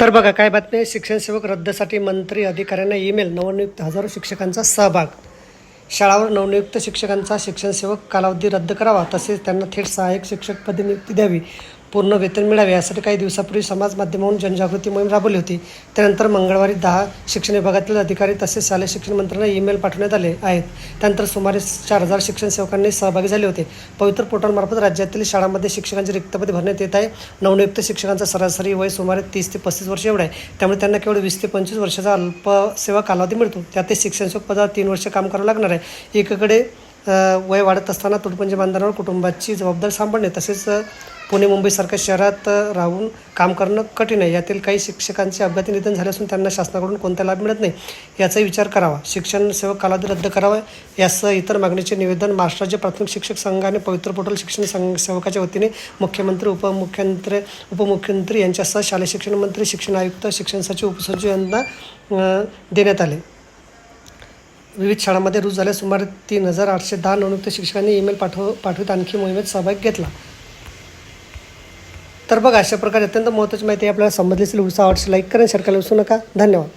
तर बघा काय बातमी आहे? शिक्षण सेवक रद्दसाठी मंत्री अधिकाऱ्यांना ईमेल. नवनियुक्त हजारो शिक्षकांचा सहभाग. शाळावर नवनियुक्त शिक्षकांचा शिक्षण सेवक कालावधी रद्द करावा तसेच त्यांना थेट सहाय्यक शिक्षक पदी नियुक्ती द्यावी. पूर्ण वेतन मिळावे यासाठी काही दिवसापूर्वी समाज माध्यमावरून जनजागृती मोहीम राबवली होती. त्यानंतर मंगळवारी दहा शिक्षण विभागातील अधिकारी तसेच शालेय शिक्षण मंत्र्यांना ईमेल पाठवण्यात आले आहेत. त्यानंतर सुमारे चार हजार शिक्षण सेवकांनी सहभागी झाले होते. पवित्र पोर्टलमार्फत राज्यातील शाळांमध्ये शिक्षकांची रिक्तपदे भरण्यात येत आहे. नवनियुक्त शिक्षकांचा सरासरी वय सुमारे तीस ते पस्तीस वर्ष एवढं आहे. त्यामुळे त्यांना केवळ वीस ते पंचवीस वर्षाचा अल्पसेवा कालावधी मिळतो. त्यात ते शिक्षण सेवक पदावर तीन वर्ष काम करावं लागणार आहे. एकीकडे वय वाढत असताना तुटपुंजी बांधणाऱ्यावर कुटुंबाची जबाबदारी सांभाळणे तसेच पुणे मुंबईसारख्या शहरात राहून काम करणं कठीण आहे. यातील काही शिक्षकांचे अपघाती निधन झाले असून त्यांना शासनाकडून कोणता लाभ मिळत नाही याचाही विचार करावा. शिक्षण सेवक कालावधी रद्द करावा यासह इतर मागणीचे निवेदन महाराष्ट्र राज्य प्राथमिक शिक्षक संघ आणि पवित्र पोटल शिक्षण संघ सेवकाच्या वतीने मुख्यमंत्री उपमुख्यमंत्री उपमुख्यमंत्री यांच्यासह शालेय शिक्षण मंत्री शिक्षण आयुक्त शिक्षण सचिव उपसचिव यांना देण्यात आले. विविध शाळांमध्ये रुजू झाल्या सुमारे तीन हजार आठशे दहा नवनियुक्त शिक्षकांनी ईमेल पाठव पाठवत आणखी मोहिमेत सहभाग घेतला. तर बघा अशा प्रकारे अत्यंत महत्त्वाची माहिती आपल्याला समजली असेल उत्साह आवडशी लाईक करा शेअर करायला विसरू नका. धन्यवाद.